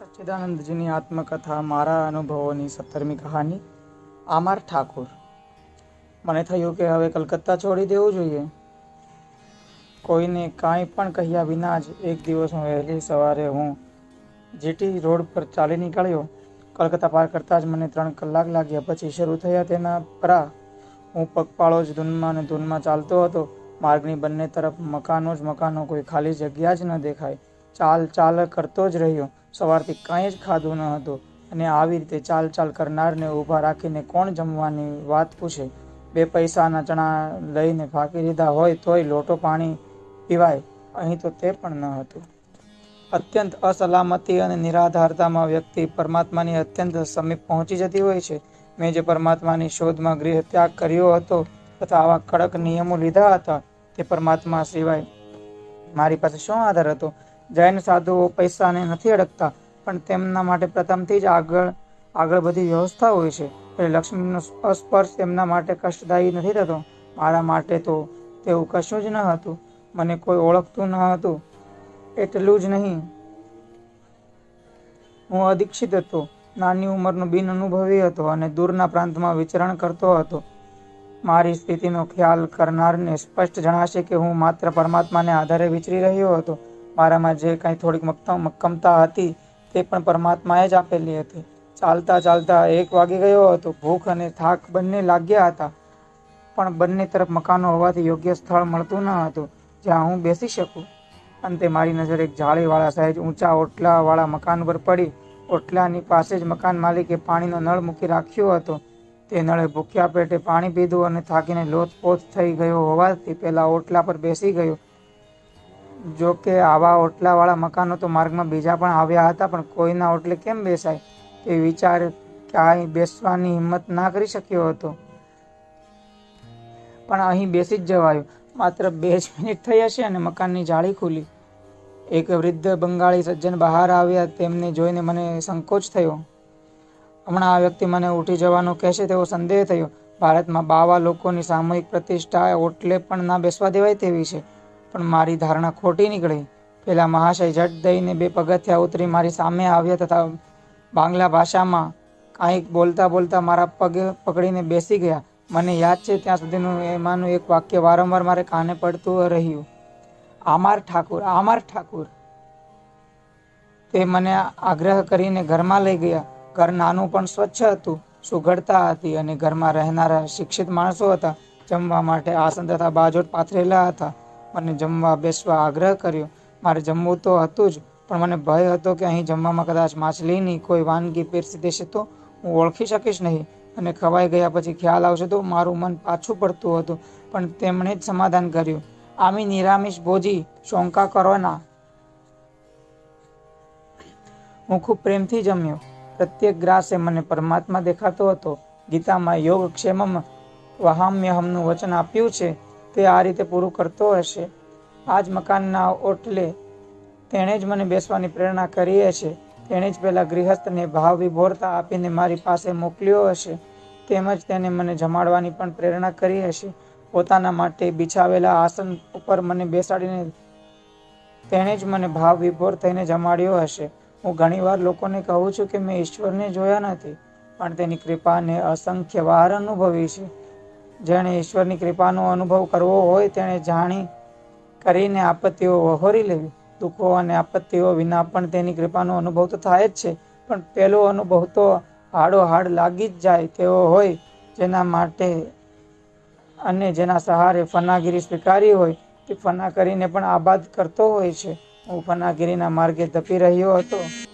સચ્ચિદાનંદજીની આત્મકથા મારા અનુભવોની સત્તરમી કહાની. આમાર ઠાકુર. મને થયું કે હવે કલકત્તા છોડી દેવું જોઈએ. કોઈને કાંઈ પણ કહ્યા વિના જ એક દિવસ વહેલી સવારે હું જીટી રોડ પર ચાલી નીકળ્યો. કલકત્તા પાર કરતાં જ મને ત્રણ કલાક લાગ્યા પછી શરૂ થયા તેના પરા. હું પગપાળો જ ધૂનમાં અને ધૂનમાં ચાલતો હતો. માર્ગની બંને તરફ મકાનો જ મકાનો, કોઈ ખાલી જગ્યા જ ન દેખાય. ચાલ ચાલ કરતો જ રહ્યો. સવારથી કાંઈ જ ખાધું ન હતું અને આવી રીતે ચાલ ચાલ કરનારને ઊભા રાખીને કોણ જમવાની વાત પૂછે? બે પૈસાના ચણા લઈને ફાંકી દીધા હોય તોય લોટો પાણી પીવાય. અહીં તો તે પણ ન હતું. અત્યંત અસલામતી અને નિરાધારતામાં વ્યક્તિ પરમાત્માની અત્યંત સમીપ પહોંચી જતી હોય છે. મેં જે પરમાત્માની શોધમાં ગૃહ ત્યાગ કર્યો હતો તથા આવા કડક નિયમો લીધા હતા તે પરમાત્મા સિવાય મારી પાસે શું આધાર હતો? જૈન સાધુઓ પૈસાને નથી અડકતા પણ તેમના માટે પ્રથમથી જ આગળ આગળ બધી વ્યવસ્થા હોય છે. એટલે લક્ષ્મીનો અસ્પર્શ તેમના માટે કષ્ટદાયી નથી થતો. મારા માટે તો તેવું કશું જ ન હતું. મને કોઈ ઓળખતું ન હતું. એટલું જ નહીં. હું અદીક્ષિત હતો. નાની ઉંમરનો બિન અનુભવી હતો અને દૂરના પ્રાંતમાં વિચરણ કરતો હતો. મારી સ્થિતિનો ખ્યાલ કરનારને સ્પષ્ટ જણાશે કે હું માત્ર પરમાત્માને આધારે વિચરી રહ્યો હતો. મારામાં જે કાંઈ થોડીક મક્કમ, મક્કમતા હતી તે પણ પરમાત્માએ જ આપેલી હતી. ચાલતા ચાલતા એક વાગી ગયો હતો. ભૂખ અને થાક બંને લાગ્યા હતા. પણ બંને તરફ મકાનો હોવાથી યોગ્ય સ્થળ મળતું ન હતું, જ્યાં હું બેસી શકું. અંતે મારી નજર એક જાળીવાળા સહેજ ઊંચા ઓટલાવાળા મકાન પર પડી. ઓટલાની પાસે જ મકાન માલિકે પાણીનો નળ મૂકી રાખ્યો હતો. તે નળે ભૂખ્યા પેટે પાણી પીધું અને થાકીને લોથપોથ થઈ ગયો હોવાથી પહેલાં ઓટલા પર બેસી ગયો. જો કે આવા ઓટલાવાળા મકાનો તો માર્ગમાં બીજા પણ આવ્યા હતા, પણ કોઈના ઓટલે કેમ બેસાય? તે વિચાર ક્યાંય બેસવાની હિંમત ના કરી શક્યો હતો. પણ અહીં બેસી જ જવાયું. માત્ર બે જ મિનિટ થઈ હશે અને મકાનની જાળી ખુલી. એક વૃદ્ધ બંગાળી સજ્જન બહાર આવ્યા, તેમને જોઈને મને સંકોચ થયો. હમણાં આ વ્યક્તિ મને ઉઠી જવાનું કહેશે તેવો સંદેહ થયો. ભારતમાં બાવા લોકોની સામૂહિક પ્રતિષ્ઠા ઓટલે પણ ના બેસવા દેવાય તેવી છે. પણ મારી ધારણા ખોટી નીકળી. પેલા મહાશય જટ દઈને બે પગથિયા ઉતરી મારી સામે આવ્યા તથા બાંગ્લા ભાષામાં કાંઈક બોલતા બોલતા મારા પગ પકડીને બેસી ગયા. મને યાદ છે ત્યાં સુધીનું એમાંનું એક વાક્ય વારંવાર મારે કાને પડતું રહ્યું. આમાર ઠાકુર આમાર ઠાકુર. તે મને આગ્રહ કરીને ઘરમાં લઈ ગયા. ઘર નાનું પણ સ્વચ્છ હતું, સુઘડતા હતી અને ઘરમાં રહેનારા શિક્ષિત માણસો હતા, જમવા માટે આસન તથા બાજોટ પાથરેલા હતા. મને જમવા બેસવા આગ્રહ કર્યો. મારે જમવું તો હતું જ, પણ મને ભય હતો કે અહીં જમવામાં કદાચ માછલીની કોઈ વાનગી પીરસી દેશે તો હું ઓળખી શકીશ નહીં. અને ખવાઈ ગયા પછી ખ્યાલ આવશે તો મારું મન પાછું પડતું હતું, પણ તેમણે જ સમાધાન કર્યું. આમી નિરામિષ ભોજી શોંકા કરવાના. હું ખૂબ પ્રેમથી જમ્યો. પ્રત્યેક ગ્રાસે મને પરમાત્મા દેખાતો હતો. ગીતામાં યોગ ક્ષેમમ વહામ્યહમનું વચન આપ્યું છે. તે આ રીતે પૂરું કરતો હશે. આ જ મકાનના ઓટલે તેણે જ મને બેસવાની પ્રેરણા કરી હશે. તેણે જ પહેલાં ગૃહસ્થને ભાવ વિભોરતા આપીને મારી પાસે મોકલ્યો હશે. તેમજ તેને મને જમાડવાની પણ પ્રેરણા કરી હશે. પોતાના માટે બિછાવેલા આસન ઉપર મને બેસાડીને તેણે જ મને ભાવ વિભોર થઈને જમાડ્યો હશે. હું ઘણીવાર લોકોને કહું છું કે મેં ઈશ્વરને જોયા નથી, પણ તેની કૃપાને અસંખ્ય વાર અનુભવી છે. જેણે ઈશ્વરની કૃપાનો અનુભવ કરવો હોય તેણે જાણી કરીને આપત્તિઓ વહોરી લેવી. દુઃખો અને આપત્તિઓ વિના પણ તેની કૃપાનો અનુભવ તો થાય જ છે. પણ પહેલો અનુભવ તો હાડો હાડ લાગી જ જાય તેવો હોય જેના માટે અને જેના સહારે ફનાગીરી સ્વીકારી હોય તે ફના કરીને પણ આબાદ કરતો હોય છે. હું ફનાગીરીના માર્ગે ધપી રહ્યો હતો.